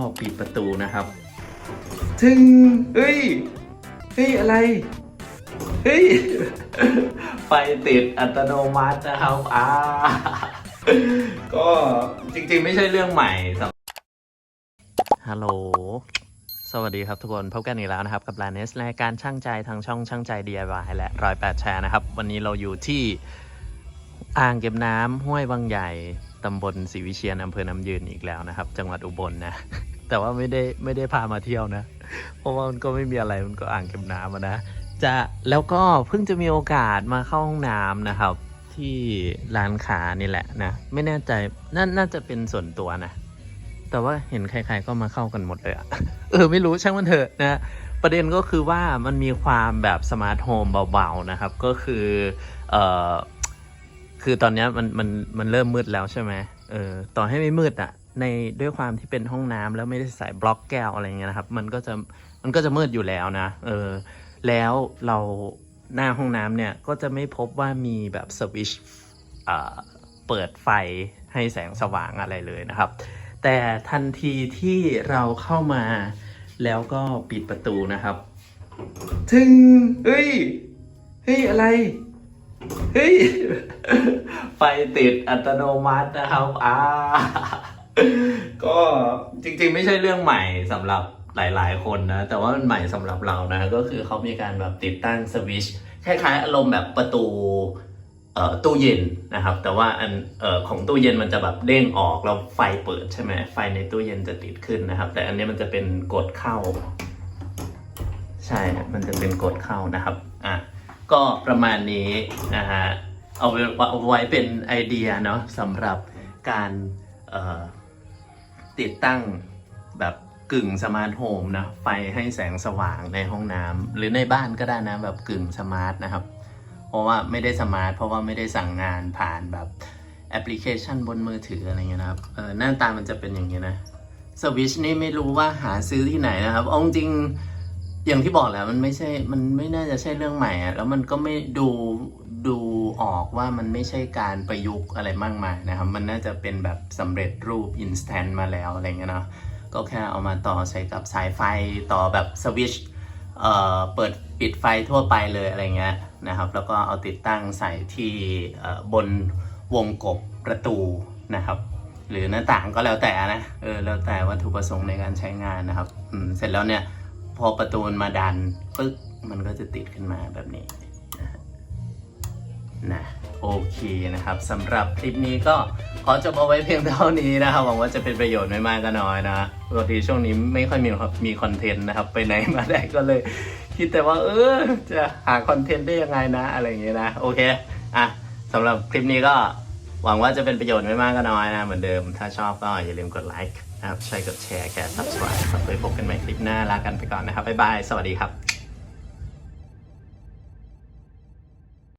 ก็ปิดประตูนะครับ ถึง เฮ้ย เฮ้ย อะไร เฮ้ย ไฟติดอัตโนมัตินะครับ อ่า ก็จริงๆไม่ใช่เรื่องใหม่สำฮัลโหล สวัสดีครับทุกคน พบกันอีกแล้วนะครับ กับรายเนสรายการช่างใจทางช่องช่างใจ DIY และรอยแปดแชร์นะครับ วันนี้เราอยู่ที่อ่างเก็บน้ำห้วยบางใหญ่ตำบลศรีวิเชียนอำเภอน้ำยืนอีกแล้วนะครับ จังหวัดอุบลนะ แต่ว่าไม่ได้ไม่ได้พามาเที่ยวนะ เพราะว่ามันก็ไม่มีอะไรมันก็อ่างเก็บน้ำนะจะแล้วก็เพิ่งจะมีโอกาสมาเข้าห้องน้ำนะครับ ที่ร้านค้านี่แหละนะไม่แน่ใจนาน่าจะเป็นส่วนตัวนะ แต่ว่าเห็นใครๆก็มาเข้ากันหมดเลยอะเออไม่รู้ช่างมันเถอะนะประเด็นก็คือว่ามันมีความแบบสมาร์ทโฮมเบาๆนะครับ ก็คือเอ่อคือตอนนี้มันมันมันเริ่มมืดแล้วใช่ไหมเออต่อให้ไม่มืดอะ ในด้วยความที่เป็นห้องน้ำแล้วไม่ได้ใส่บล็อกแก้วอะไรเงี้ยนะครับ มันก็จะมันก็จะมืดอยู่แล้วนะ เออ แล้วเราหน้าห้องน้ำเนี่ยก็จะไม่พบว่ามีแบบสวิชเอ่อเปิดไฟให้แสงสว่างอะไรเลยนะครับ แต่ทันทีที่เราเข้ามาแล้วก็ปิดประตูนะครับถึงเฮ้ย เฮ้ย อะไร เฮ้ย ไฟติดอัตโนมัตินะครับ อ่า ก็จริงๆ ไม่ใช่เรื่องใหม่สำหรับหลายๆ คนนะ แต่ว่ามันใหม่สำหรับเรานะ ก็คือเขามีการแบบติดตั้งสวิชคล้ายๆ อารมณ์แบบประตูเอ่อตู้เย็นนะครับ แต่ว่าอันเอ่อของตู้เย็นมันจะแบบเด้งออกแล้วไฟเปิดใช่ไหมไฟในตู้เย็นจะติดขึ้นนะครับ แต่อันนี้มันจะเป็นกดเข้า ใช่มันจะเป็นกดเข้านะครับอะก็ประมาณนี้นะฮะเอาไว้เอาไว้เป็นไอเดียเนาะสำหรับการเอ่อ ติดตั้งแบบกึ่งสมาร์ทโฮมนะไฟให้แสงสว่างในห้องน้ำหรือในบ้านก็ได้นะแบบกึ่งสมาร์ทนะครับ เพราะว่าไม่ได้สมาร์ทเพราะว่าไม่ได้สั่งงานผ่านแบบแอปพลิเคชันบนมือถืออะไรเงี้ยนะครับเออหน้าตามันจะเป็นอย่างเงี้ยนะสวิชนี่ไม่รู้ว่าหาซื้อที่ไหนนะครับเอาจริงอย่างที่บอกแหล้วมันไม่ใช่ มันไม่น่าจะใช่เรื่องใหม่อะแล้วมันก็ไม่ดู ดูออกว่ามันไม่ใช่การประยุกต์อะไรมากมายนะครับ มันน่าจะเป็นแบบสำเร็จรูป instant มาแล้วอะไรเงี้ยเนาะก็แค่เอามาต่อใส่กับสายไฟต่อแบบสวิชเอ่อเปิดปิดไฟทั่วไปเลยอะไรเงี้ยนะครับ แล้วก็เอาติดตั้งใส่ที่บนวงกบประตูนะครับ หรือหน้าต่างก็แล้วแต่นะเออแล้วแต่วัตถุประสงค์ในการใช้งานนะครับเสร็จแล้วเนี่ยพอประตูมาดันปึ๊กมันก็จะติดขึ้นมาแบบนี้ โอเคนะครับสำหรับคลิปนี้ก็ขอจบเอาไว้เพียงเท่านี้นะครับหวังว่าจะเป็นประโยชน์ไม่มากก็น้อยนะปกติช่วงนี้ไม่ค่อยมีมีคอนเทนต์นะครับ ไปไหนมาไหนก็เลย คิดแต่ว่า เออ จะหาคอนเทนต์ได้ยังไงนะ อะไรอย่างเงี้ยนะ โอเคอะสำหรับคลิปนี้ก็หวังว่าจะเป็นประโยชน์ไม่มากก็น้อยนะ เหมือนเดิม ถ้าชอบก็อย่าลืมกดไลค์นะครับใช่กดแชร์แค่ subscribe ครับไว้พบกันใหม่คลิปหน้าลากันไปก่อนนะครับบ๊ายบายสวัสดีครับ